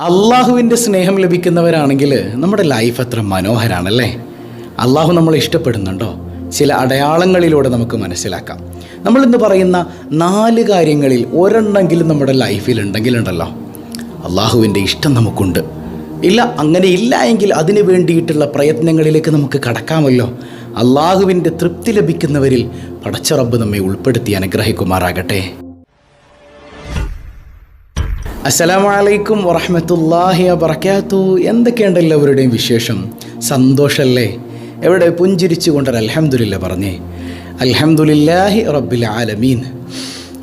അള്ളാഹുവിന്റെ സ്നേഹം ലഭിക്കുന്നവരാണെങ്കിൽ നമ്മുടെ ലൈഫ് അത്ര മനോഹരാണല്ലേ? അള്ളാഹു നമ്മളെ ഇഷ്ടപ്പെടുന്നുണ്ടോ? ചില അടയാളങ്ങളിലൂടെ നമുക്ക് മനസ്സിലാക്കാം. നമ്മളിന്ന് പറയുന്ന നാല് കാര്യങ്ങളിൽ ഒരെണ്ണെങ്കിലും നമ്മുടെ ലൈഫിൽ ഉണ്ടെങ്കിലുണ്ടല്ലോ. അള്ളാഹുവിന്റെ ഇഷ്ടം നമുക്കുണ്ട്. ഇല്ല അങ്ങനെ ഇല്ല എങ്കിൽ അതിന് വേണ്ടിയിട്ടുള്ള പ്രയത്നങ്ങളിലേക്ക് നമുക്ക് കടക്കാമല്ലോ. അള്ളാഹുവിന്റെ തൃപ്തി ലഭിക്കുന്നവരിൽ പടച്ചറബ്ബ് നമ്മെ ഉൾപ്പെടുത്തി അനുഗ്രഹിക്കുമാറാകട്ടെ. അസ്സലാമു അലൈക്കും വറഹമത്തല്ലാഹി വബർക്കാത്തു എന്തൊക്കെയുണ്ട് എല്ലാവരുടെയും വിശേഷം? സന്തോഷമല്ലേ എവിടെ പുഞ്ചിരിച്ചു കൊണ്ടൊരു അലഹമുല്ല പറഞ്ഞേ. അലഹമുല്ലാഹി റബ്ബിൽ ആലമീൻ.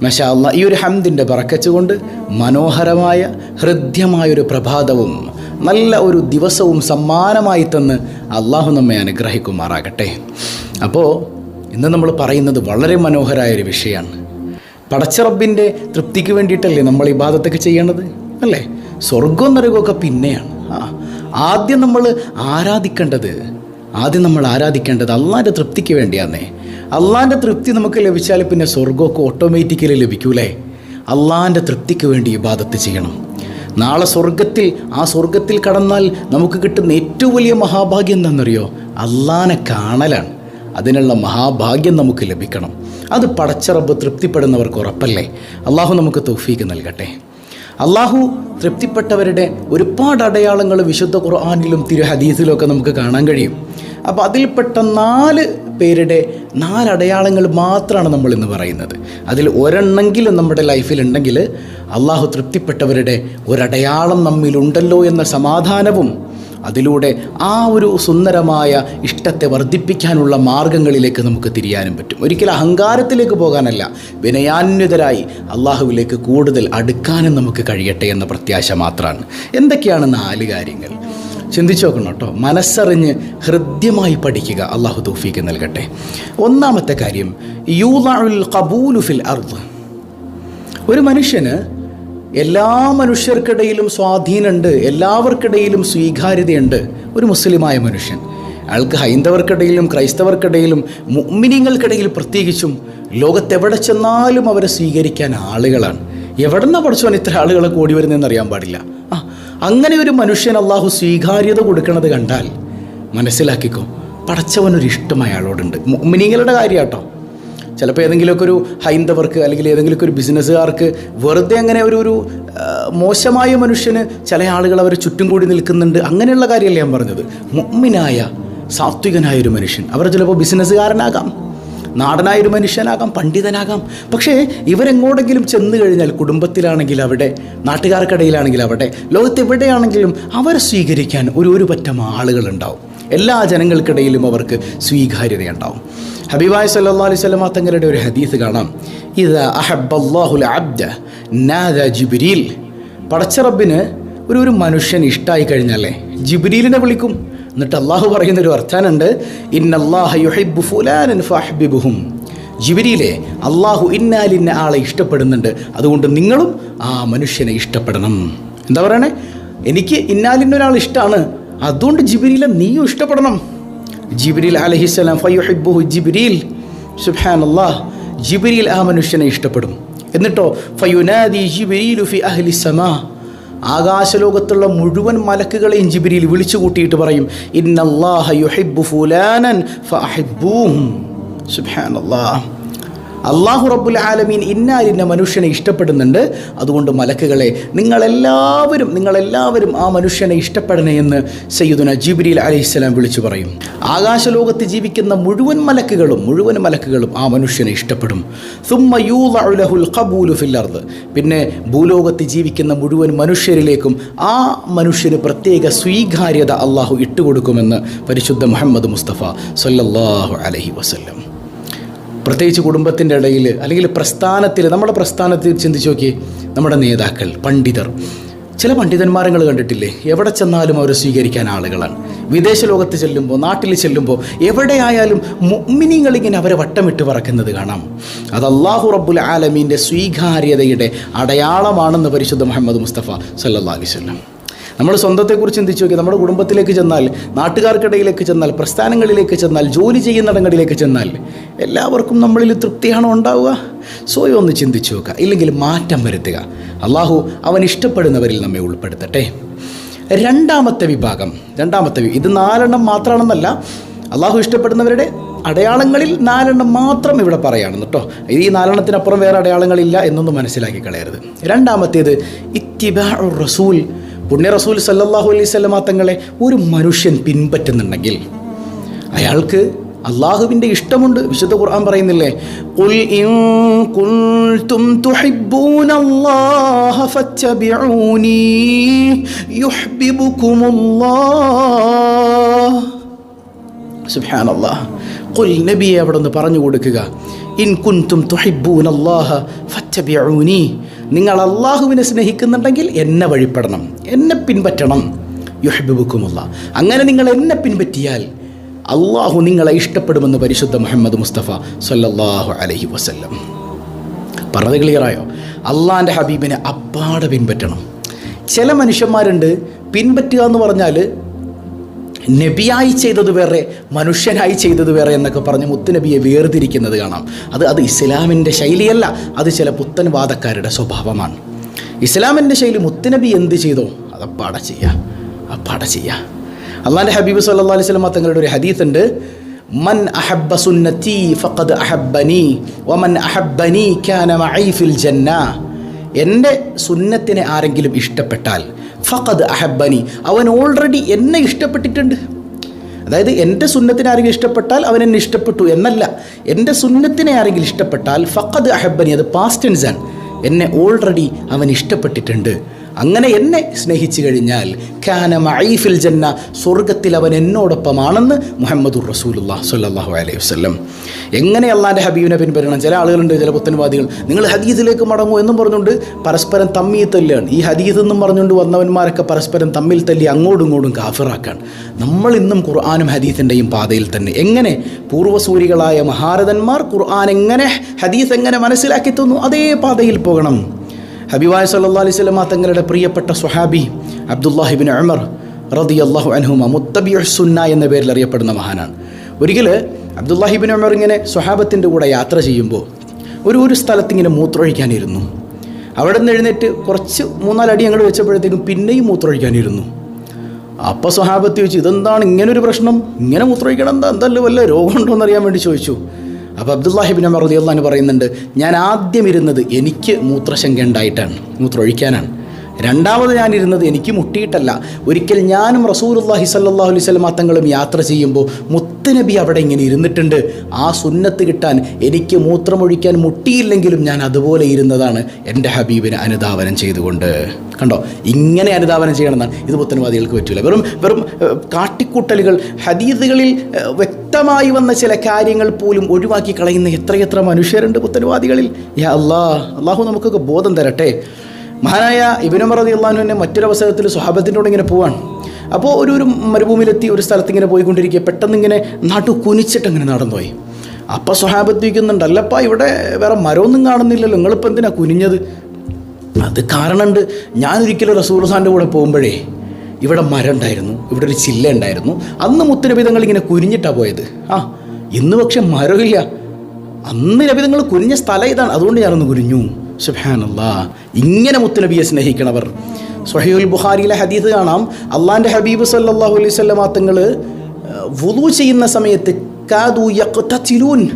മഷാ അല്ല ഈ ഒരു ഹംദിന്റെ പറക്കച്ചുകൊണ്ട് മനോഹരമായ ഹൃദ്യമായൊരു പ്രഭാതവും നല്ല ഒരു ദിവസവും സമ്മാനമായി തന്ന് അള്ളാഹു നമ്മെ അനുഗ്രഹിക്കുമാറാകട്ടെ. അപ്പോൾ ഇന്ന് നമ്മൾ പറയുന്നത് വളരെ മനോഹരമായ ഒരു വിഷയമാണ്. പടച്ചറബിന്റെ തൃപ്തിക്ക് വേണ്ടിയിട്ടല്ലേ നമ്മൾ ഈ ഭാഗത്തൊക്കെ ചെയ്യേണ്ടത് അല്ലേ? സ്വർഗവും നരകമൊക്കെ പിന്നെയാണ്. ആദ്യം നമ്മൾ ആരാധിക്കേണ്ടത്? ആദ്യം നമ്മൾ ആരാധിക്കേണ്ടത് അള്ളാന്റെ തൃപ്തിക്ക് വേണ്ടിയാണേ അള്ളാന്റെ തൃപ്തി നമുക്ക് ലഭിച്ചാൽ പിന്നെ സ്വർഗമൊക്കെ ഓട്ടോമാറ്റിക്കലി ലഭിക്കൂലേ? അള്ളാന്റെ തൃപ്തിക്ക് വേണ്ടി ഇബാദത്ത് ചെയ്യണം. നാളെ സ്വർഗത്തിൽ ആ സ്വർഗത്തിൽ കടന്നാൽ നമുക്ക് കിട്ടുന്ന ഏറ്റവും വലിയ മഹാഭാഗ്യം എന്താണെന്നറിയോ അള്ളാനെ കാണലാണ്. അതിനുള്ള മഹാഭാഗ്യം നമുക്ക് ലഭിക്കണം. അത് പടച്ചറബ് തൃപ്തിപ്പെടുന്നവർക്ക് ഉറപ്പല്ലേ? അള്ളാഹു നമുക്ക് തൗഫീക്ക് നൽകട്ടെ. അള്ളാഹു തൃപ്തിപ്പെട്ടവരുടെ ഒരുപാട് അടയാളങ്ങൾ വിശുദ്ധ ഖുർആാനിലും തിരു ഹദീസിലും ഒക്കെ നമുക്ക് കാണാൻ കഴിയും. അപ്പോൾ അതിൽപ്പെട്ട നാല് പേരുടെ നാലടയാളങ്ങൾ മാത്രമാണ് നമ്മൾ ഇന്ന് പറയുന്നത്. അതിൽ ഒരെണ്ണെങ്കിലും നമ്മുടെ ലൈഫിലുണ്ടെങ്കിൽ അള്ളാഹു തൃപ്തിപ്പെട്ടവരുടെ ഒരടയാളം നമ്മിലുണ്ടല്ലോ എന്ന സമാധാനവും അതിലൂടെ ആ ഒരു സുന്ദരമായ ഇഷ്ടത്തെ വർദ്ധിപ്പിക്കാനുള്ള മാർഗങ്ങളിലേക്ക് നമുക്ക് തിരിയാനും പറ്റും. ഒരിക്കലും അഹങ്കാരത്തിലേക്ക് പോകാനല്ല വിനയാന്വിതരായി അള്ളാഹുവിലേക്ക് കൂടുതൽ അടുക്കാനും നമുക്ക് കഴിയട്ടെ എന്ന പ്രത്യാശ മാത്രമാണ് എന്തൊക്കെയാണ് നാല് കാര്യങ്ങൾ? ചിന്തിച്ചു നോക്കണം കേട്ടോ. മനസ്സറിഞ്ഞ് ഹൃദ്യമായി പഠിക്കുക അള്ളാഹു തൗഫീക്ക് നൽകട്ടെ. ഒന്നാമത്തെ കാര്യം യൂലാഉൽ ഖബൂലു ഫിൽ അർദ്. ഒരു മനുഷ്യന് എല്ലാ മനുഷ്യർക്കിടയിലും സ്വാധീനമുണ്ട് എല്ലാവർക്കിടയിലും സ്വീകാര്യതയുണ്ട് ഒരു മുസ്ലിമായ മനുഷ്യൻ. അയാൾക്ക് ഹൈന്ദവർക്കിടയിലും ക്രൈസ്തവർക്കിടയിലും മുഅ്മിനീങ്ങൾക്കിടയിൽ പ്രത്യേകിച്ചും ലോകത്തെവിടെ ചെന്നാലും അവരെ സ്വീകരിക്കാൻ ആളുകളാണ്. എവിടെ എവിടെന്നാ പഠിച്ചവൻ ഇത്ര ആളുകളെ കൂടി വരുന്നതെന്ന് അറിയാൻ പാടില്ല. ആ അങ്ങനെ ഒരു മനുഷ്യൻ അള്ളാഹു സ്വീകാര്യത കൊടുക്കുന്നത് കണ്ടാൽ മനസ്സിലാക്കിക്കോ പഠിച്ചവനൊരിഷ്ടം അയാളോടുണ്ട്. അയാളോടുണ്ട് മുഅ്മിനീങ്ങളുടെ കാര്യമാട്ടോ ചിലപ്പോൾ ഏതെങ്കിലുമൊക്കെ ഒരു ഹൈന്ദവർക്ക് അല്ലെങ്കിൽ ഏതെങ്കിലുമൊക്കെ ഒരു ബിസിനസ്സുകാർക്ക് വെറുതെ അങ്ങനെ ഒരു ഒരു മോശമായ മനുഷ്യന് ചില ആളുകൾ അവരെ ചുറ്റും കൂടി നിൽക്കുന്നുണ്ട്. അങ്ങനെയുള്ള കാര്യമല്ല ഞാൻ പറഞ്ഞത്. മുഅ്മിനായ സാത്വികനായ ഒരു മനുഷ്യൻ. അവർ ചിലപ്പോൾ ബിസിനസ്സുകാരനാകാം നാടനായ ഒരു മനുഷ്യനാകാം പണ്ഡിതനാകാം. പക്ഷേ ഇവരെങ്ങോടെങ്കിലും ചെന്ന് കഴിഞ്ഞാൽ കുടുംബത്തിലാണെങ്കിൽ അവിടെ നാട്ടുകാർക്കിടയിലാണെങ്കിൽ അവിടെ ലോകത്ത് എവിടെയാണെങ്കിലും അവരെ സ്വീകരിക്കാൻ ഒരു ഒരു പറ്റം ആളുകളുണ്ടാവും. എല്ലാ ജനങ്ങൾക്കിടയിലും അവർക്ക് സ്വീകാര്യതയുണ്ടാവും. ഹബീബായ സല്ലാ അലൈഹി തങ്ങളുടെ ഒരു ഹദീസ് കാണാം. ഇത് അഹബല്ലാഹുൽ അബ്ദ നാദ ജിബ്രീൽ. പടച്ചറബിന് ഒരു ഒരു മനുഷ്യൻ ഇഷ്ടമായി കഴിഞ്ഞാലേ ജിബ്രീലിനെ വിളിക്കും. എന്നിട്ട് അള്ളാഹു പറയുന്ന ഒരു ഫഹ്ബിബുഹും. ജിബിരിയിലെ അള്ളാഹു ഇന്നാലിന്ന ആളെ ഇഷ്ടപ്പെടുന്നുണ്ട് അതുകൊണ്ട് നിങ്ങളും ആ മനുഷ്യനെ ഇഷ്ടപ്പെടണം. എന്താ പറയണേ? എനിക്ക് ഇന്നാലിന്ന ഒരാൾ ഇഷ്ടമാണ് അതുകൊണ്ട് ജിബിരിയിലെ നീയും ഇഷ്ടപ്പെടണം. ജിബ്രീൽ അലഹിസ്സലാം ഫയുഹിബുഹു ജിബ്രീൽ. അള്ളാഹ് ജിബ്രീൽ ആ മനുഷ്യനെ ഇഷ്ടപ്പെടും. എന്നിട്ടോ ഫയുനാദി ജിബ്രീലു ഫി അഹ്ലി സമാ. ആകാശലോകത്തുള്ള മുഴുവൻ മലക്കുകളെയും ജിബ്രീൽ വിളിച്ചു കൂട്ടിയിട്ട് പറയും ഇന്നല്ലാഹ യുഹിബ്ബു ഫുലാനൻ ഫഅഹിബ്ബൂഹും സുബ്ഹാനല്ലാഹ്. അള്ളാഹു റബ്ബുൽ ആലമീൻ ഇന്നാലിന്ന മനുഷ്യനെ ഇഷ്ടപ്പെടുന്നുണ്ട്. അതുകൊണ്ട് മലക്കുകളെ നിങ്ങളെല്ലാവരും നിങ്ങളെല്ലാവരും ആ മനുഷ്യനെ ഇഷ്ടപ്പെടണേ എന്ന് സയ്യിദുന ജിബ്രീൽ അലൈഹിസ്സലാം വിളിച്ചു പറയും. ആകാശലോകത്ത് ജീവിക്കുന്ന മുഴുവൻ മലക്കുകളും മുഴുവൻ മലക്കുകളും ആ മനുഷ്യനെ ഇഷ്ടപ്പെടും. സുമ്മ യൂലഹുൽ ലഹുൽ ഖബൂലു ഫിൽ അർദ്. പിന്നെ ഭൂലോകത്ത് ജീവിക്കുന്ന മുഴുവൻ മനുഷ്യരിലേക്കും ആ മനുഷ്യന് പ്രത്യേക സ്വീകാര്യത അള്ളാഹു ഇട്ടുകൊടുക്കുമെന്ന് പരിശുദ്ധ മുഹമ്മദ് മുസ്തഫ സല്ലല്ലാഹു അലഹി വസല്ലം. പ്രത്യേകിച്ച് കുടുംബത്തിന്റെ ഇടയിൽ അല്ലെങ്കിൽ പ്രസ്ഥാനത്തിൽ നമ്മുടെ പ്രസ്ഥാനത്തിൽ ചിന്തിച്ചു നോക്കി നമ്മുടെ നേതാക്കൾ പണ്ഡിതർ. ചില പണ്ഡിതന്മാരങ്ങൾ കണ്ടിട്ടില്ലേ? എവിടെ ചെന്നാലും അവരെ സ്വീകരിക്കാൻ ആളുകളാണ്. വിദേശ ലോകത്ത് ചെല്ലുമ്പോൾ നാട്ടിൽ ചെല്ലുമ്പോൾ എവിടെയായാലും മുമ്മിനിങ്ങളിങ്ങനെ അവരെ വട്ടമിട്ട് പറക്കുന്നത് കാണാം. അത് അള്ളാഹു റബ്ബുൽ ആലമീന്റെ സ്വീകാര്യതയുടെ അടയാളമാണെന്ന് പരിശുദ്ധ മുഹമ്മദ് മുസ്തഫ സല്ലാ അലൈഹി വസല്ലം. നമ്മൾ സ്വന്തത്തെക്കുറിച്ച് ചിന്തിച്ചു നോക്കി നമ്മുടെ കുടുംബത്തിലേക്ക് ചെന്നാൽ നാട്ടുകാർക്കിടയിലേക്ക് ചെന്നാൽ പ്രസ്ഥാനങ്ങളിലേക്ക് ചെന്നാൽ ജോലി ചെയ്യുന്നിടങ്ങളിലേക്ക് ചെന്നാൽ എല്ലാവർക്കും നമ്മളിൽ തൃപ്തിയാണോ ഉണ്ടാവുക. സ്വയം ഒന്ന് ചിന്തിച്ചു നോക്കുക. ഇല്ലെങ്കിൽ മാറ്റം വരുത്തുക. അള്ളാഹു അവൻ ഇഷ്ടപ്പെടുന്നവരിൽ നമ്മെ ഉൾപ്പെടുത്തട്ടെ. രണ്ടാമത്തെ വിഭാഗം രണ്ടാമത്തെ ഇത് നാലെണ്ണം മാത്രമാണെന്നല്ല അള്ളാഹു ഇഷ്ടപ്പെടുന്നവരുടെ അടയാളങ്ങളിൽ നാലെണ്ണം മാത്രം ഇവിടെ പറയാണ് കേട്ടോ ഈ നാലെണ്ണത്തിനപ്പുറം വേറെ അടയാളങ്ങളില്ല എന്നൊന്നും മനസ്സിലാക്കി കളയരുത്. രണ്ടാമത്തേത് ഇത്തിബാ റസൂൽ പുണ്യ റസൂൽ സല്ലാഹു അലൈഹി സ്വലമാ തങ്ങളെ ഒരു മനുഷ്യൻ പിൻപറ്റുന്നുണ്ടെങ്കിൽ അയാൾക്ക് അള്ളാഹുവിന്റെ ഇഷ്ടമുണ്ട്. വിശുദ്ധ ഖുർആൻ പറയുന്നില്ലേ? "ഖുൽ ഇൻ കുൻതും തുഹിബ്ബൂനല്ലാഹ ഫത്തബിഊനി യുഹ്ബിബുകുമുല്ലാഹ്. സുബ്ഹാനല്ലാഹ്. ഖുൽ നബിയെ അവിടെ നിന്ന് പറഞ്ഞു കൊടുക്കുക. ഇൻ ഫത്തബിഊനി. നിങ്ങൾ അള്ളാഹുവിനെ സ്നേഹിക്കുന്നുണ്ടെങ്കിൽ എന്നെ വഴിപ്പെടണം. എന്നെ പിൻപറ്റണം. യുഹബിബുക്കുമുള്ള. അങ്ങനെ നിങ്ങൾ എന്നെ പിൻപറ്റിയാൽ അള്ളാഹു നിങ്ങളെ ഇഷ്ടപ്പെടുമെന്ന് പരിശുദ്ധ മുഹമ്മദ് മുസ്തഫ സല്ലാഹു അലഹി വസ്ല്ലം. പറഞ്ഞത് ക്ലിയറായോ അള്ളാന്റെ ഹബീബിനെ അപ്പാടെ പിൻപറ്റണം. ചില മനുഷ്യന്മാരുണ്ട് പിൻപറ്റുക എന്ന് പറഞ്ഞാൽ നബിയായി ചെയ്തത് വേറെ മനുഷ്യനായി ചെയ്തത് വേറെ എന്നൊക്കെ പറഞ്ഞ് മുത്തുനബിയെ വേർതിരിക്കുന്നത് കാണാം. അത് അത് ഇസ്ലാമിന്റെ ശൈലിയല്ല. അത് ചില പുത്തൻവാദക്കാരുടെ സ്വഭാവമാണ്. ഇസ്ലാമിന്റെ ശൈലി മുത്തനബി എന്ത് ചെയ്തോ അത് അപ്പാട ചെയ്യുക അപ്പാട ചെയ്യുക അള്ളാന്റെ ഹബീബ് സല്ലാ അലൈഹി സ്വലമ തങ്ങളുടെ ഒരു ഹദീത്ത് ഉണ്ട് മൻ അഹബ്ബ സുന്നത്തി ഫഖദ് അഹബ്ബനി വമൻ അഹബ്ബനി കാന മഈഫിൽ ജന്ന. എന്റെ സുന്നത്തിനെ ആരെങ്കിലും ഇഷ്ടപ്പെട്ടാൽ ഫഖദ് അഹബ്ബനി. അവൻ ഓൾറെഡി എന്നെ ഇഷ്ടപ്പെട്ടിട്ടുണ്ട്. അതായത് എന്റെ സുന്നത്തിനെ ആരെങ്കിലും ഇഷ്ടപ്പെട്ടാൽ അവൻ എന്നെ ഇഷ്ടപ്പെട്ടു എന്നല്ല എന്റെ സുന്നത്തിനെ ആരെങ്കിലും ഇഷ്ടപ്പെട്ടാൽ ഫഖദ് അഹബ്ബനി അത് പാസ്റ്റ് ടെൻസ് ആണ്. എന്നെ ഓൾറെഡി അവൻ ഇഷ്ടപ്പെട്ടിട്ടുണ്ട്. അങ്ങനെ എന്നെ സ്നേഹിച്ചു കഴിഞ്ഞാൽ ഖാന മഈഫിൽ ജന്ന സ്വർഗത്തിൽ അവൻ എന്നോടൊപ്പമാണെന്ന് മുഹമ്മദുർ റസൂലുല്ലാ സ്വല്ലല്ലാഹു അലൈഹി വസ്ലം എങ്ങനെ അള്ളാന്റെ ഹബീബിനെ പിൻപറ്റണം? ചില ആളുകളുണ്ട് ചില പുത്തൻവാദികൾ. നിങ്ങൾ ഹദീസിലേക്ക് മടങ്ങൂ എന്നും പറഞ്ഞുകൊണ്ട് പരസ്പരം തമ്മി തല്ലുകയാണ്. ഈ ഹദീസ് എന്നും പറഞ്ഞുകൊണ്ട് വന്നവന്മാരൊക്കെ പരസ്പരം തമ്മിൽ തല്ലി അങ്ങോട്ടും ഇങ്ങോട്ടും കാഫിറാക്കാണ്. നമ്മൾ ഇന്നും ഖുർആാനും ഹദീസിന്റെയും പാതയിൽ തന്നെ. എങ്ങനെ പൂർവസൂരികളായ മഹാരഥന്മാർ ഖുർആൻ എങ്ങനെ ഹദീസ് എങ്ങനെ മനസ്സിലാക്കി തന്നു? അതേ പാതയിൽ പോകണം. ഹബീബായ സല്ലാ അലൈഹി സ്വലമ തങ്ങളുടെ പ്രിയപ്പെട്ട സുഹാബി അബ്ദുല്ലാഹിബിൻ അമർ റതി അള്ളാഹു അൻഹുമ മുത്തബി സുന്ന എന്ന പേരിൽ അറിയപ്പെടുന്ന മഹാനാണ്. ഒരിക്കൽ അബ്ദുല്ലാഹിബിൻ അമർ ഇങ്ങനെ സ്വഹാബത്തിന്റെ കൂടെ യാത്ര ചെയ്യുമ്പോൾ ഒരു ഒരു സ്ഥലത്ത് ഇങ്ങനെ മൂത്രമൊഴിക്കാനിരുന്നു. അവിടെ നിന്ന് എഴുന്നേറ്റ് കുറച്ച് മൂന്നാലടി അങ്ങോട്ട് വെച്ചപ്പോഴത്തേക്കും പിന്നെയും മൂത്രമൊഴിക്കാനിരുന്നു. അപ്പോൾ സ്വഹാബത്ത് ചോദിച്ചു ഇതെന്താണ് ഇങ്ങനൊരു പ്രശ്നം? ഇങ്ങനെ മൂത്രമൊഴിക്കണം എന്താ? എന്തല്ലോ വല്ല രോഗമുണ്ടോ എന്നറിയാൻ വേണ്ടി ചോദിച്ചു. അപ്പോൾ അബ്ദുല്ലാഹിബിൻ അമർ റളിയല്ലാഹു പറയുന്നുണ്ട് ഞാൻ ആദ്യം ഇരുന്നത് എനിക്ക് മൂത്രശങ്ക ഉണ്ടായിട്ടാണ് മൂത്രമൊഴിക്കാനാണ്. രണ്ടാമത് ഞാനിരുന്നത് എനിക്ക് മുട്ടിയിട്ടല്ല. ഒരിക്കൽ ഞാനും റസൂലുള്ളാഹി സല്ലാഹു അലൈഹി വസല്ലം തങ്ങളും യാത്ര ചെയ്യുമ്പോൾ മുത്തനബി അവിടെ ഇങ്ങനെ ഇരുന്നിട്ടുണ്ട്. ആ സുന്നത്ത് കിട്ടാൻ എനിക്ക് മൂത്രമൊഴിക്കാൻ മുട്ടിയില്ലെങ്കിലും ഞാൻ അതുപോലെ ഇരുന്നതാണ് എന്റെ ഹബീബിന് അനുധാവനം ചെയ്തുകൊണ്ട്. കണ്ടോ? ഇങ്ങനെ അനുധാവനം ചെയ്യണമെന്നാണ്. ഇത് പുത്തൻവാദികൾക്ക് പറ്റില്ല വെറും വെറും കാട്ടിക്കൂട്ടലുകൾ ഹദീദുകളിൽ വ്യക്തമായി വന്ന ചില കാര്യങ്ങൾ പോലും ഒഴിവാക്കി കളയുന്ന എത്രയെത്ര മനുഷ്യരുണ്ട് പുത്തൻവാദികളിൽ യാ അള്ളാഹ് അള്ളാഹു നമുക്കൊക്കെ ബോധം തരട്ടെ. മഹാനായ ഇബിനുമർ റതി അള്ളാഹുവിന്റെ മറ്റൊരവസരത്തിൽ സ്വഹാബത്തിന്റെ കൂടെ ഇങ്ങനെ പോവാണ്. അപ്പോൾ ഒരു ഒരു മരുഭൂമിയിലെത്തി ഒരു സ്ഥലത്ത് ഇങ്ങനെ പോയിക്കൊണ്ടിരിക്കുക പെട്ടെന്ന് ഇങ്ങനെ നാട്ടു കുനിച്ചിട്ട് അങ്ങനെ നടന്നുപോയി. അപ്പോൾ സ്വഹാബത്ത് വയ്ക്കുന്നുണ്ട് അല്ലപ്പാ ഇവിടെ വേറെ മരമൊന്നും കാണുന്നില്ലല്ലോ നിങ്ങളിപ്പോൾ എന്തിനാ കുനിഞ്ഞത്? അത് കാരണമുണ്ട് ഞാനൊരിക്കലും റസൂർസാന്റെ കൂടെ പോകുമ്പോഴേ ഇവിടെ മരം ഉണ്ടായിരുന്നു ഇവിടെ ഒരു ചില്ല ഉണ്ടായിരുന്നു. അന്ന് മുത്തുരബിതങ്ങൾ ഇങ്ങനെ കുനിഞ്ഞിട്ടാണ് പോയത്. ആ ഇന്ന് പക്ഷെ മരമില്ല. അന്ന് രബിതങ്ങൾ കുനിഞ്ഞ സ്ഥലം ഇതാണ് അതുകൊണ്ട് ഞാനൊന്ന് കുനിഞ്ഞു. സുഹാനല്ലാ ഇങ്ങനെ മുത്തുനബിയെ സ്നേഹിക്കണവർ. സ്വഹീൽ ബുഖാരിയിലെ ഹദീസ് കാണാം. അള്ളാന്റെ ഹബീബ് സല്ലല്ലാഹു അലൈഹി വസല്ലമ തങ്ങൾ വുളു ചെയ്യുന്ന സമയത്ത് കാതു യഖ്തതിലൂൻ.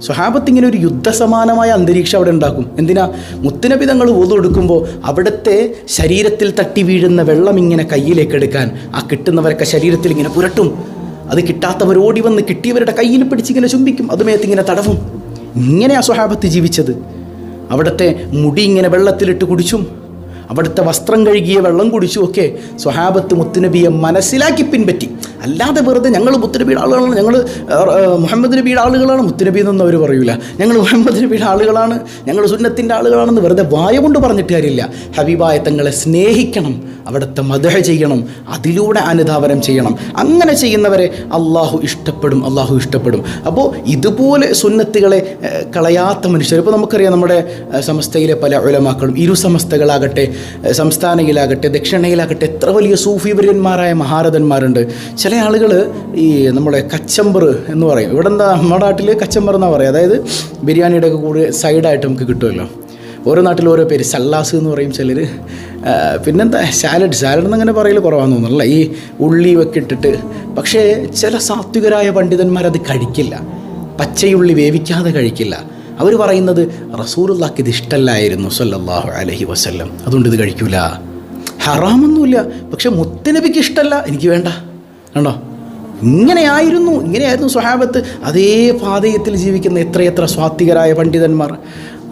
സ്വഹാബത്ത് ഇങ്ങനെ ഒരു യുദ്ധസമാനമായ അന്തരീക്ഷം അവിടെ ഉണ്ടാക്കും. എന്തിനാ? മുത്തുനബി തങ്ങൾ എടുക്കുമ്പോൾ അവിടുത്തെ ശരീരത്തിൽ തട്ടി വീഴുന്ന വെള്ളം ഇങ്ങനെ കയ്യിലേക്ക് എടുക്കാൻ ആ കിട്ടുന്നവരൊക്കെ ശരീരത്തിൽ ഇങ്ങനെ പുരട്ടും. അത് കിട്ടാത്തവർ ഓടി വന്ന് കിട്ടിയവരുടെ കയ്യിൽ പിടിച്ചിങ്ങനെ ചുംബിക്കും. അതുമേത്ത് ഇങ്ങനെ തടവും. ഇങ്ങനെയാണ് സ്വഹാബത്ത് ജീവിച്ചത്. അവിടുത്തെ മുടി ഇങ്ങനെ വെള്ളത്തിലിട്ട് കുടിച്ചും അവിടുത്തെ വസ്ത്രം കഴുകിയ വെള്ളം കുടിച്ചും ഒക്കെ സ്വഹാബത്ത് മുത്തുനബിയെ മനസ്സിലാക്കി പിൻപറ്റി. അല്ലാതെ വെറുതെ ഞങ്ങൾ മുത്തുനബിയുടെ ആളുകളാണ്. ഞങ്ങൾ മുഹമ്മദ് നബിയുടെ ആളുകളാണ്. മുത്തുനബി എന്നൊന്നും അവർ പറയൂല. ഞങ്ങൾ മുഹമ്മദ് നബിയുടെ ആളുകളാണ്. ഞങ്ങൾ സുന്നത്തിന്റെ ആളുകളാണെന്ന് വെറുതെ വായ കൊണ്ട് പറഞ്ഞിട്ട് കാര്യമില്ല. ഹബീബായ തങ്ങളെ സ്നേഹിക്കണം. അവിടുത്തെ മദഹ ചെയ്യണം. അതിലൂടെ അനുധാവനം ചെയ്യണം. അങ്ങനെ ചെയ്യുന്നവരെ അള്ളാഹു ഇഷ്ടപ്പെടും അള്ളാഹു ഇഷ്ടപ്പെടും. അപ്പോൾ ഇതുപോലെ സുന്നത്തുകളെ കളയാത്ത മനുഷ്യർ ഇപ്പോൾ നമുക്കറിയാം നമ്മുടെ സമസ്തയിലെ പല ഉലമാക്കളും ഇരു സമസ്തകളാകട്ടെ സംസ്ഥാനയിലാകട്ടെ ദക്ഷിണയിലാകട്ടെ എത്ര വലിയ സൂഫിവര്യന്മാരായ മഹാരഥന്മാരുണ്ട്. ചില ആളുകൾ ഈ നമ്മുടെ കച്ചമ്പർ എന്ന് പറയും. ഇവിടെ എന്താ നമ്മുടെ നാട്ടിൽ കച്ചമ്പർ എന്നാണ് പറയുക അതായത് ബിരിയാണിയുടെ ഒക്കെ കൂടെ സൈഡായിട്ട് നമുക്ക് കിട്ടുമല്ലോ. ഓരോ നാട്ടിൽ ഓരോ പേര്. സല്ലാസ് എന്ന് പറയും ചിലർ പിന്നെന്താ? സാലഡ്. സാലഡ് എന്നങ്ങനെ പറയൽ കുറവാന്ന് തോന്നുന്നില്ല. ഈ ഉള്ളി ഒക്കെ ഇട്ടിട്ട്. പക്ഷേ ചില സാത്വികരായ പണ്ഡിതന്മാർ അത് കഴിക്കില്ല. പച്ചയുള്ളി വേവിക്കാതെ കഴിക്കില്ല. അവർ പറയുന്നത് റസൂലുള്ളാക്ക് ഇത് ഇഷ്ടമല്ലായിരുന്നു സല്ലാഹു അലഹി വസ്ല്ലം. അതുകൊണ്ട് ഇത് കഴിക്കൂല. ഹറാമൊന്നുമില്ല. പക്ഷെ മുത്തനബിക്ക് ഇഷ്ടമല്ല എനിക്ക് വേണ്ട. കണ്ടോ? ഇങ്ങനെയായിരുന്നു ഇങ്ങനെയായിരുന്നു സ്വഹാബത്ത്. അതേ പാതയത്തിൽ ജീവിക്കുന്ന എത്രയെത്ര സ്വാത്വികരായ പണ്ഡിതന്മാർ.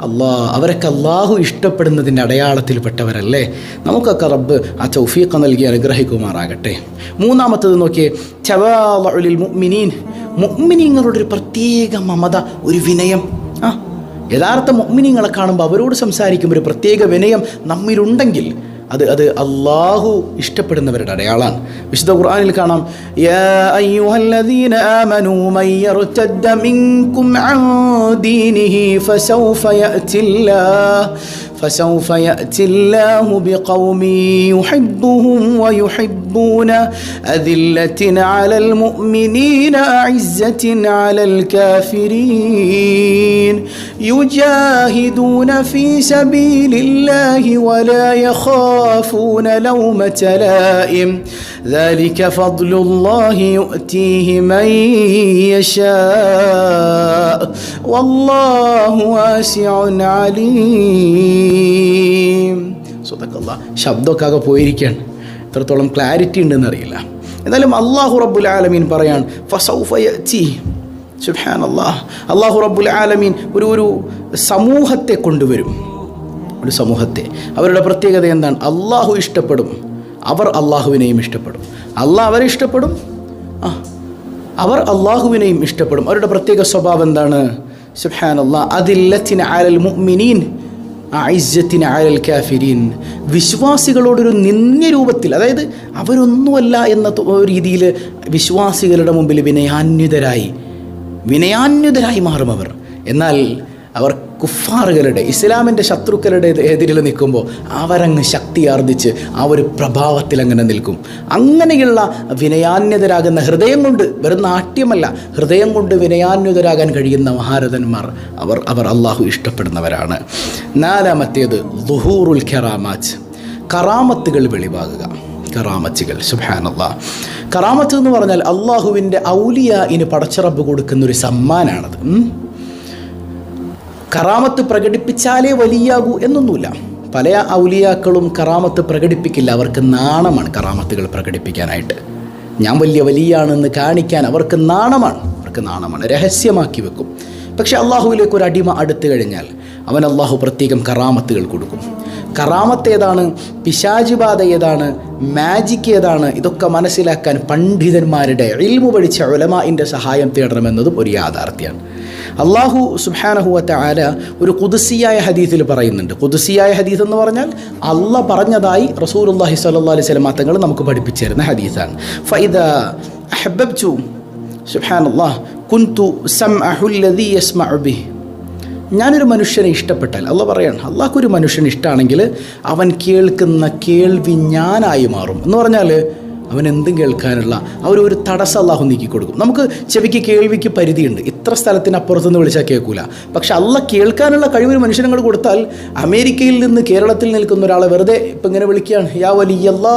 അള്ളാ അവരൊക്കെ അള്ളാഹു ഇഷ്ടപ്പെടുന്നതിന്റെ അടയാളത്തിൽപ്പെട്ടവരല്ലേ? നമുക്കൊക്കെ റബ്ബ് ആ ചൗഫീഖ നൽകി അനുഗ്രഹിക്കുമാറാകട്ടെ. മൂന്നാമത്തത് നോക്കിയേ ചവാലിൽ മുഗ്മിനീൻ മുഗ്മിനീങ്ങളുടെ ഒരു പ്രത്യേക മമത ഒരു വിനയം. ആ യഥാർത്ഥ മുഗ്മിനീങ്ങളെ കാണുമ്പോൾ അവരോട് സംസാരിക്കുമ്പോൾ ഒരു പ്രത്യേക വിനയം നമ്മിലുണ്ടെങ്കിൽ അത് അത് അള്ളാഹു ഇഷ്ടപ്പെടുന്നവരുടെ അടയാളാണ്. വിശുദ്ധ ഖുർആനിൽ കാണാം ഫസൗഫ فسوف يأتي الله بقوم يحبهم ويحبونه أذلة على المؤمنين أعزة على الكافرين. يجاهدون في سبيل الله ولا يخافون لومة لائم. ذلك فضل الله يؤتيه من يشاء. والله واسع عليم. സ്വതക്കല്ല. ശബ്ദമൊക്കെ ആകെ പോയിരിക്കുകയാണ്. എത്രത്തോളം ക്ലാരിറ്റി ഉണ്ടെന്ന് അറിയില്ല. എന്നാലും അള്ളാഹു റബ്ബുൽ ആലമീൻ പറയാണ് അള്ളാഹ് റബ്ബുൽ ആലമീൻ ഒരു ഒരു സമൂഹത്തെ കൊണ്ടുവരും. ഒരു സമൂഹത്തെ. അവരുടെ പ്രത്യേകത എന്താണ്? അള്ളാഹു ഇഷ്ടപ്പെടും. അവർ അള്ളാഹുവിനെയും ഇഷ്ടപ്പെടും. അള്ളാഹ് അവരെ ഇഷ്ടപ്പെടും? ആ. അവർ അള്ളാഹുവിനെയും ഇഷ്ടപ്പെടും. അവരുടെ പ്രത്യേക സ്വഭാവം എന്താണ്? സുഹാൻ അള്ളാഹ് അതില്ലത്തിന് ആലൽ മുഅ്മിനീൻ. ഐസ്യത്തിന് അയൽ കാഫിരീൻ. വിശ്വാസികളോടൊരു നിന്ദ്യ രൂപത്തിൽ അതായത് അവരൊന്നുമല്ല എന്ന രീതിയിൽ വിശ്വാസികളുടെ മുമ്പിൽ വിനയാന്വിതരായി. വിനയാന്വിതരായി മാറും അവർ. എന്നാൽ അവർ കുഫാറുകളുടെ ഇസ്ലാമിന്റെ ശത്രുക്കളുടെ എതിരിൽ നിൽക്കുമ്പോൾ അവരങ്ങ് ശക്തി ആർജിച്ച് ആ ഒരു പ്രഭാവത്തിൽ അങ്ങനെ നിൽക്കും. അങ്ങനെയുള്ള വിനയാന്യതരാകുന്ന ഹൃദയം കൊണ്ട് വെറും നാട്യമല്ല ഹൃദയം കൊണ്ട് വിനയാന്യതരാകാൻ കഴിയുന്ന മഹാരഥന്മാർ അവർ അവർ അള്ളാഹു ഇഷ്ടപ്പെടുന്നവരാണ്. നാലാമത്തേത് ലുഹൂറുൽ ഖെറാമാച്ച് കറാമത്തുകൾ വെളിവാകുക. കറാമത്തുകൾ സുബാനല്ല കറാമത്ത് എന്ന് പറഞ്ഞാൽ അള്ളാഹുവിന്റെ ഔലിയ ഇനി പടച്ചിറപ്പ് കൊടുക്കുന്ന ഒരു സമ്മാനാണത്. കറാമത്ത് പ്രകടിപ്പിച്ചാലേ വലിയാകൂ എന്നൊന്നുമില്ല. പല ഔലിയാക്കളും കറാമത്ത് പ്രകടിപ്പിക്കില്ല. അവർക്ക് നാണമാണ് കറാമത്തുകൾ പ്രകടിപ്പിക്കാനായിട്ട്. ഞാൻ വലിയ വലിയാണെന്ന് കാണിക്കാൻ അവർക്ക് നാണമാണ്. അവർക്ക് നാണമാണ്. രഹസ്യമാക്കി വെക്കും. പക്ഷെ അള്ളാഹുവിലേക്ക് ഒരു അടിമ അടുത്തു കഴിഞ്ഞാൽ അവൻ അള്ളാഹു പ്രത്യേകം കറാമത്തുകൾ കൊടുക്കും. കറാമത്ത് ഏതാണ്? പിശാചിബാധ ഏതാണ്? മാജിക് ഏതാണ്? ഇതൊക്കെ മനസ്സിലാക്കാൻ പണ്ഡിതന്മാരുടെ ഇൽമു പഠിച്ച ഉലമാന്റെ സഹായം തേടണമെന്നതും ഒരു യാഥാർത്ഥ്യമാണ്. അള്ളാഹു സുബാനഹുവത്ത ആല ഒരു കുതിസിയായ ഹദീത്തിൽ പറയുന്നുണ്ട്. കുതിസിയായ ഹദീസ് എന്ന് പറഞ്ഞാൽ അല്ല പറഞ്ഞതായി റസൂൽ അള്ളാഹി സല്ലാ അലൈഹി സ്വലം തങ്ങൾ നമുക്ക് പഠിപ്പിച്ചു തരുന്ന ഹദീസാണ്. ഫൈദ അഹബബ്ചു സുബാൻ കുന്തു സം അഹുല്ലദി യസ്മഅബി ഞാനൊരു മനുഷ്യനെ ഇഷ്ടപ്പെട്ടാൽ അല്ല പറയാണ് അള്ളാഹ്ക്കൊരു മനുഷ്യനെ ഇഷ്ടമാണെങ്കിൽ അവൻ കേൾക്കുന്ന കേൾവി ഞാനായി മാറും. എന്ന് പറഞ്ഞാൽ അവൻ എന്തും കേൾക്കാനുള്ള ആ ഒരു ഒരു തടസ്സം അള്ളാഹു നീക്കി കൊടുക്കും. നമുക്ക് ചെവിക്ക് കേൾവിക്ക് പരിധിയുണ്ട്. ഇത്ര സ്ഥലത്തിനപ്പുറത്തുനിന്ന് വിളിച്ചാൽ കേൾക്കൂല. പക്ഷെ അല്ല കേൾക്കാനുള്ള കഴിവ് മനുഷ്യനങ്ങൾ കൊടുത്താൽ അമേരിക്കയിൽ നിന്ന് കേരളത്തിൽ നിൽക്കുന്ന ഒരാളെ വെറുതെ ഇപ്പം ഇങ്ങനെ വിളിക്കുകയാണ് യാ വലിയല്ലാ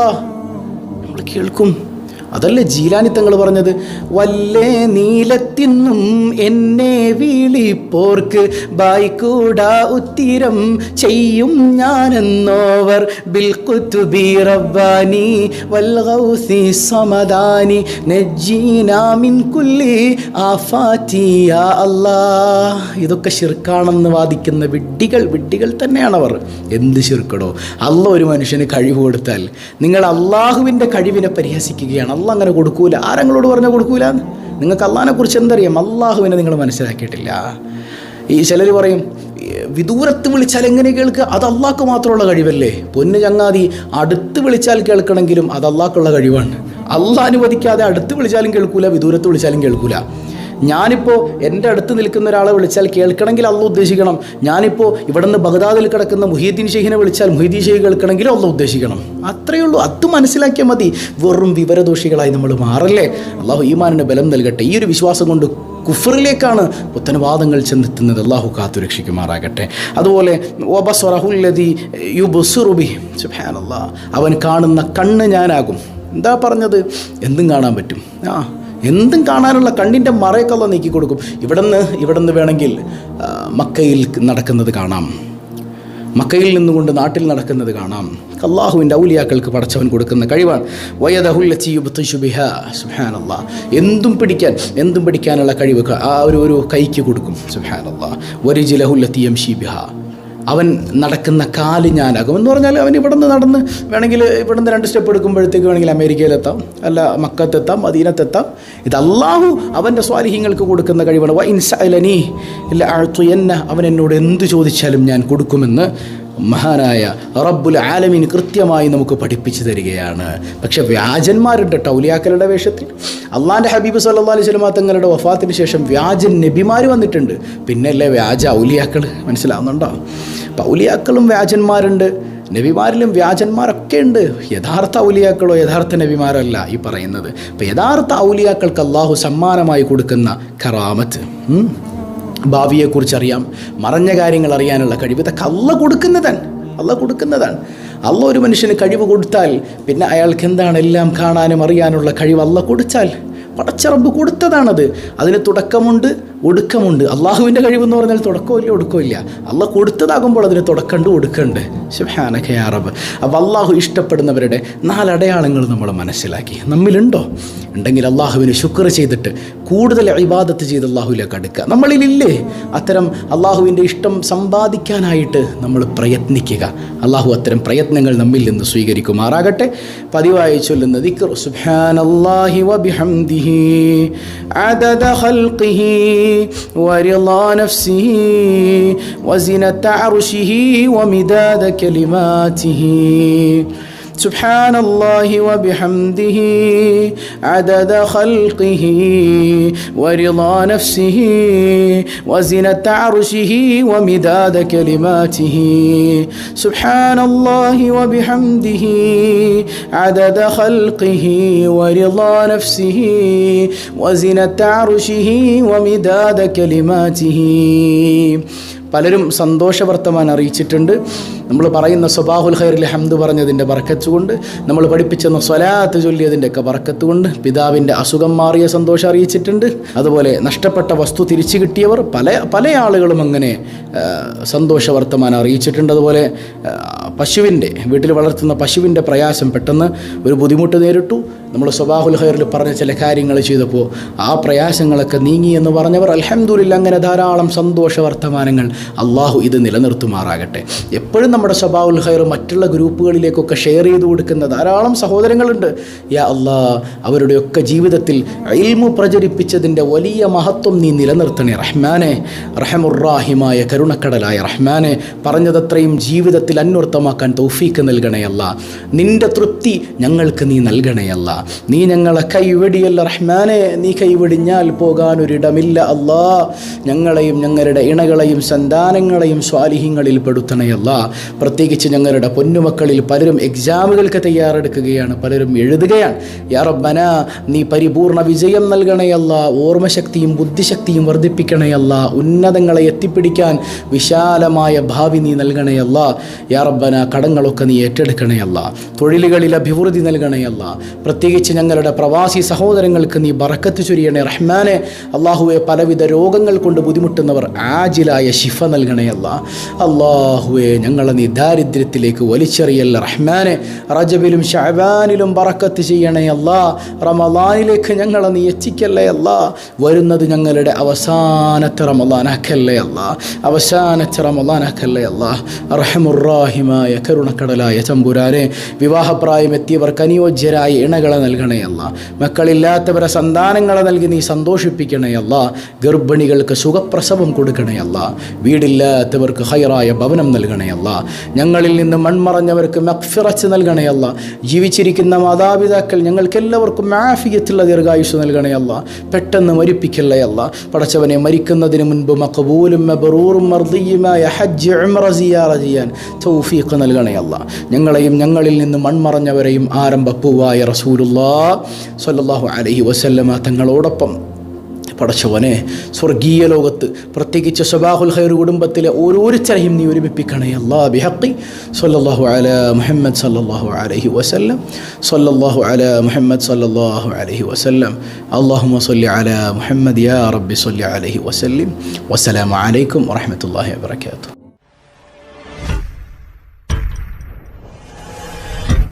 നമ്മൾ കേൾക്കും. അതല്ലേ ജീലാനി തങ്ങൾ പറഞ്ഞത്? വല്ലേ നീലത്തിന്നും എന്നെ വിളിപ്പോർക്ക് ബായിക്കൂടാ ഉത്തിരം ചെയ്യും ഞാനെന്നോവർ. ബിൽക്കുത്തുബി റബ്ബാനി വൽഗൗസി സമദാനി നജ്ജീനാ മിൻ കുല്ലി ആഫാറ്റിയ അല്ലാ ഇതൊക്കെ ശിർക്കാണെന്ന് വാദിക്കുന്ന വിഡ്ഢികൾ വിഡ്ഢികൾ തന്നെയാണ് അവർ എന്ത് ശിർക്കടോ? അല്ല ഒരു മനുഷ്യന് കഴിവ് കൊടുത്താൽ നിങ്ങൾ അള്ളാഹുവിന്റെ കഴിവിനെ പരിഹസിക്കുകയാണ്. അല്ല അങ്ങനെ കൊടുക്കൂല. ആരെങ്ങളോട് പറഞ്ഞാൽ കൊടുക്കൂല? നിങ്ങൾക്ക് അള്ളാഹിനെ കുറിച്ച് എന്തറിയാം? അള്ളാഹുവിനെ നിങ്ങൾ മനസ്സിലാക്കിയിട്ടില്ല. ഈ ചിലർ പറയും വിദൂരത്ത് വിളിച്ചാൽ എങ്ങനെ കേൾക്കുക? അത് അള്ളാഹ്ക്ക് മാത്രമുള്ള കഴിവല്ലേ? പൊന്നു ചങ്ങാതി അടുത്ത് വിളിച്ചാൽ കേൾക്കണമെങ്കിലും അത് അള്ളാഹ്ക്കുള്ള കഴിവാണ്. അള്ളാഹ് അനുവദിക്കാതെ അടുത്ത് വിളിച്ചാലും കേൾക്കൂല വിദൂരത്ത് വിളിച്ചാലും കേൾക്കൂല. ഞാനിപ്പോൾ എന്റെ അടുത്ത് നിൽക്കുന്ന ഒരാളെ വിളിച്ചാൽ കേൾക്കണമെങ്കിൽ അള്ള ഉദ്ദേശിക്കണം. ഞാനിപ്പോൾ ഇവിടെ നിന്ന് ബഗ്ദാദിൽ കിടക്കുന്ന മുഹീദ്ദീൻ ഷെയ്ഖിനെ വിളിച്ചാൽ മുഹീദ്ദീൻ ഷെയ്ഖ് കേൾക്കണമെങ്കിൽ അള്ള ഉദ്ദേശിക്കണം. അത്രയേ ഉള്ളൂ. അത് മനസ്സിലാക്കിയാൽ മതി. വെറും വിവരദോഷികളായി നമ്മൾ മാറല്ലേ? അള്ളാഹു ഈമാനിന് ബലം നൽകട്ടെ. ഈ ഒരു വിശ്വാസം കൊണ്ട് കുഫറിലേക്കാണ് പുത്തനവാദങ്ങൾ ചെന്നെത്തുന്നത്. അള്ളാഹു കാത്തു രക്ഷിക്കുമാറാകട്ടെ. അതുപോലെ അവൻ കാണുന്ന കണ്ണ് ഞാനാകും. എന്താ പറഞ്ഞത്? എന്തും കാണാൻ പറ്റും. ആ എന്തും കാണാനുള്ള കണ്ണിന്റെ മറയൊക്കെ നീക്കി കൊടുക്കും. ഇവിടെ നിന്ന് ഇവിടെ നിന്ന് വേണമെങ്കിൽ മക്കയിൽ നടക്കുന്നത് കാണാം. മക്കയിൽ നിന്നുകൊണ്ട് നാട്ടിൽ നടക്കുന്നത് കാണാം. അള്ളാഹുവിന്റെ ഔലിയാക്കൾക്ക് പടച്ചവൻ കൊടുക്കുന്ന കഴിവാണ്. വയദഹുല്ലച്ചിബിഹ സുഹാനല്ലാ എന്തും പിടിക്കാൻ എന്തും പിടിക്കാനുള്ള കഴിവ് ആ ഒരു ഒരു കൈക്ക് കൊടുക്കും സുഹാനല്ലാ വരിജിലഹുല്ലത്തിയം ഷിബിഹ അവൻ നടക്കുന്ന കാൽ ഞാനാകും. എന്ന് പറഞ്ഞാൽ അവൻ ഇവിടെ നിന്ന് നടന്ന് വേണമെങ്കിൽ ഇവിടെ നിന്ന് രണ്ട് സ്റ്റെപ്പ് എടുക്കുമ്പോഴത്തേക്ക് വേണമെങ്കിൽ അമേരിക്കയിലെത്താം. അല്ല മക്കത്തെത്താം മദീനത്തെത്താം. ഇത് അള്ളാഹു അവന്റെ സ്വാലിഹ്യങ്ങൾക്ക് കൊടുക്കുന്ന കഴിവാണ്. വ ഇൻസഅലനി ഇല്ല അഴ്ത്തുയന്ന അവൻ എന്നോട് എന്ത് ചോദിച്ചാലും ഞാൻ കൊടുക്കുമെന്ന് മഹാനായ റബ്ബുൽ ആലമീൻ കൃത്യമായി നമുക്ക് പഠിപ്പിച്ചു തരികയാണ്. പക്ഷെ വ്യാജന്മാരുണ്ട് ടൗലിയാക്കലുടെ വേഷത്തിൽ. അള്ളാന്റെ ഹബീബ് സല്ലാ അലൈഹി സ്വലമാ തങ്ങളുടെ വഫാത്തിന് ശേഷം വ്യാജൻ നബിമാർ വന്നിട്ടുണ്ട്. പിന്നല്ലേ വ്യാജ ഔലിയാക്കൾ മനസ്സിലാവുന്നുണ്ടോ? പൗലിയാക്കളും വ്യാജന്മാരുണ്ട്. നബിമാരിലും വ്യാജന്മാരൊക്കെ ഉണ്ട്. യഥാർത്ഥ ഔലിയാക്കളോ യഥാർത്ഥ നബിമാരല്ല ഈ പറയുന്നത്. അപ്പം യഥാർത്ഥ ഔലിയാക്കൾക്ക് അള്ളാഹു സമ്മാനമായി കൊടുക്കുന്ന കറാമത്ത്. ഉം. ഭാവിയെക്കുറിച്ച് അറിയാം മറഞ്ഞ കാര്യങ്ങൾ അറിയാനുള്ള കഴിവ്. ഇതൊക്കെ അല്ല കൊടുക്കുന്നതാണ് അല്ല കൊടുക്കുന്നതാണ് അല്ല ഒരു മനുഷ്യന് കഴിവ് കൊടുത്താൽ പിന്നെ അയാൾക്ക് എന്താണ് എല്ലാം കാണാനും അറിയാനുള്ള കഴിവ് അല്ല കൊടുത്താൽ പടച്ചറബ് കൊടുത്തതാണത്. അതിന് തുടക്കമുണ്ട് ഒടുക്കമുണ്ട്. അള്ളാഹുവിന്റെ കഴിവെന്ന് പറഞ്ഞാൽ തുടക്കമില്ല ഒടുക്കമില്ല അള്ളാഹ് കൊടുത്തതാകുമ്പോൾ അതിന് തുടക്കമുണ്ട് ഒടുക്കമുണ്ട് ശുഭാനഖ അറബ് അപ്പോൾ അള്ളാഹു ഇഷ്ടപ്പെടുന്നവരുടെ നാലടയാളങ്ങൾ നമ്മൾ മനസ്സിലാക്കി. നമ്മിലുണ്ടോ? ഉണ്ടെങ്കിൽ അള്ളാഹുവിന് ശുക്ർ ചെയ്തിട്ട് കൂടുതൽ ഇബാദത്ത് ചെയ്ത് അള്ളാഹുവിലേക്ക് അടുക്കുക. നമ്മളിലില്ലേ? അത്തരം അള്ളാഹുവിന്റെ ഇഷ്ടം സമ്പാദിക്കാനായിട്ട് നമ്മൾ പ്രയത്നിക്കുക. അള്ളാഹു അത്തരം പ്രയത്നങ്ങൾ നമ്മിൽ നിന്ന് സ്വീകരിക്കുമാറാകട്ടെ. പതിവായി ചൊല്ലുന്ന ദിക്കർ സുബ്ഹാനല്ലാഹി വബിഹംദിഹി ഖൽഖിഹി വരിളാ നഫ്സിഹി അർശിഹി വമിദാദ سبحان الله وبحمده عدد خلقه ورضا نفسه وزنة عرشه ومداد كلماته سبحان الله وبحمده عدد خلقه ورضا نفسه وزنة عرشه ومداد كلماته പലരും സന്തോഷവർത്തമാൻ അറിയിച്ചിട്ടുണ്ട് നമ്മൾ പറയുന്ന സ്വബാഹുൽ ഖൈറിൽ ഹംദ് പറഞ്ഞതിന്റെ ബർക്കത്ത് കൊണ്ട് നമ്മൾ പഠിപ്പിച്ചെന്ന സ്വലാത്ത് ചൊല്ലിയതിന്റെയൊക്കെ ബർക്കത്ത് കൊണ്ട് പിതാവിന്റെ അസുഖം മാറിയ സന്തോഷം അറിയിച്ചിട്ടുണ്ട്. അതുപോലെ നഷ്ടപ്പെട്ട വസ്തു തിരിച്ചു കിട്ടിയവർ പല പല ആളുകളും അങ്ങനെ സന്തോഷ വർത്തമാനം അറിയിച്ചിട്ടുണ്ട്. അതുപോലെ പശുവിന്റെ വീട്ടിൽ വളർത്തുന്ന പശുവിന്റെ പ്രയാസം പെട്ടെന്ന് ഒരു ബുദ്ധിമുട്ട് നേരിട്ടു. നമ്മൾ സ്വബാഹുൽ ഖൈറിൽ പറഞ്ഞ ചില കാര്യങ്ങൾ ചെയ്തപ്പോൾ ആ പ്രയാസങ്ങളൊക്കെ നീങ്ങി എന്ന് പറഞ്ഞവർ അൽഹംദുലില്ല അങ്ങനെ ധാരാളം സന്തോഷ വർത്തമാനങ്ങൾ അള്ളാഹു ഇത് നിലനിർത്തുമാറാകട്ടെ. എപ്പോഴും നമ്മുടെ സ്വഭാവുൽ ഖൈർ മറ്റുള്ള ഗ്രൂപ്പുകളിലേക്കൊക്കെ ഷെയർ ചെയ്ത് കൊടുക്കുന്ന ധാരാളം സഹോദരങ്ങളുണ്ട്. യാ അള്ളാ അവരുടെയൊക്കെ ജീവിതത്തിൽ ഇൽമു പ്രചരിപ്പിച്ചതിന്റെ വലിയ മഹത്വം നീ നിലനിർത്തണേ റഹ്മാനെ. റഹമുറാഹിമായ കരുണക്കടലായ റഹ്മാനെ പറഞ്ഞതത്രയും ജീവിതത്തിൽ അന്വർത്ഥമാക്കാൻ തൗഫീക്ക് നൽകണയല്ല നിന്റെ തൃപ്തി ഞങ്ങൾക്ക് നീ നൽകണയല്ല നീ ഞങ്ങളെ കൈവെടിയല്ല റഹ്മാനെ നീ കൈവെടിഞ്ഞാൽ പോകാനൊരിടമില്ല അല്ലാ. ഞങ്ങളെയും ഞങ്ങളുടെ ഇണകളെയും സന്താനങ്ങളെയും സ്വാലിഹ്യങ്ങളിൽ പെടുത്തണയല്ല പ്രത്യേകിച്ച് ഞങ്ങളുടെ പൊന്നുമക്കളിൽ പലരും എക്സാമുകൾക്ക് തയ്യാറെടുക്കുകയാണ് പലരും എഴുതുകയാണ്. യാ നീ പരിപൂർണ വിജയം നൽകണയല്ല ഓർമ്മശക്തിയും ബുദ്ധിശക്തിയും വർദ്ധിപ്പിക്കണയല്ല ഉന്നതങ്ങളെ എത്തിപ്പിടിക്കാൻ വിശാലമായ ഭാവി നീ നൽകണയല്ല യാ കടങ്ങളൊക്കെ നീ ഏറ്റെടുക്കണയല്ല തൊഴിലുകളിൽ അഭിവൃദ്ധി നൽകണയല്ല പ്രത്യേകിച്ച് ഞങ്ങളുടെ പ്രവാസി സഹോദരങ്ങൾക്ക് നീ ബറക്കത്ത് ചൊരിയണേ റഹ്മാനെ. അള്ളാഹുവെ പലവിധ രോഗങ്ങൾ കൊണ്ട് ബുദ്ധിമുട്ടുന്നവർ ആജിലായ ശിഫ നൽകണയല്ല അള്ളാഹുവെ ഞങ്ങളെ ഞങ്ങളെ നീ ദാരിദ്ര്യത്തിലേക്ക് വലിച്ചെറിയല്ല റഹ്മാനെ. റജബിലും ഷഹബാനിലും പറക്കത്ത് ചെയ്യണേ അല്ല. റമദാനിലേക്ക് ഞങ്ങളെ നീ എത്തിക്കല്ലേ അല്ല. വരുന്നത് ഞങ്ങളുടെ അവസാനത്തെ റമദാനാക്കല്ലേ അല്ല. അവസാനത്തെ റമദാനാക്കല്ലേ അല്ല. റഹമുറാഹിമായ കരുണക്കടലായ ചമ്പുരാനെ വിവാഹപ്രായം എത്തിയവർക്ക് അനുയോജ്യരായ ഇണകളെ നൽകണേ അല്ല. മക്കളില്ലാത്തവരെ സന്താനങ്ങളെ നൽകി നീ സന്തോഷിപ്പിക്കണേ അല്ല. ഗർഭിണികൾക്ക് സുഖപ്രസവം കൊടുക്കണേ അല്ല. വീടില്ലാത്തവർക്ക് ഹൈറായ ഭവനം നൽകണേ അല്ല. ഞങ്ങളിൽ നിന്ന് മൺമറഞ്ഞവർക്ക് മക്ഫിറച്ച് നൽകണയല്ല ജീവിച്ചിരിക്കുന്ന മാതാപിതാക്കൾ ഞങ്ങൾക്ക് എല്ലാവർക്കും മാഫിയത്തുള്ള ദീർഘായുസ് നൽകണയല്ല പെട്ടെന്ന് മരിപ്പിക്കല്ലേ അല്ല. പടച്ചവനെ മരിക്കുന്നതിന് മുൻപ് മക്കബൂലും മബറൂറും മർദിയുമായ ഹജ്ജ് ഉംറ ചെയ്യാൻ തൗഫീഖ് നൽകണയല്ല ഞങ്ങളെയും ഞങ്ങളിൽ നിന്ന് മൺമറഞ്ഞവരെയും ആരംഭപ്പൂവായ റസൂലുള്ള സല്ലാഹു അലഹി വസല്ലമ തങ്ങളോടൊപ്പം പടച്ചവനെ സ്വർഗീയ ലോകത്ത് പ്രത്യേകിച്ച് സബാഹുൽ ഖൈർ കുടുംബത്തിലെ ഓരോരുത്തരെയും നീ ഒരുമിപ്പിക്കണേ. അല്ലാ ബിഹക്കി സല്ലാഹു അല മുഹമ്മദ് സല്ലാഹു അലഹി വസല്ലം. സല്ലാഹു അല മുഹമ്മദ് സല്ലാഹു അലഹി വസല്ലം. അള്ളാഹു സല്ലി അല മുഹമ്മദ് യാ റബ്ബി സല്ലി അലഹി വസല്ലിം. വസ്സലാമലൈക്കും അലൈക്കും വറഹ്മത്തുള്ളാഹി വബറകാതുഹു.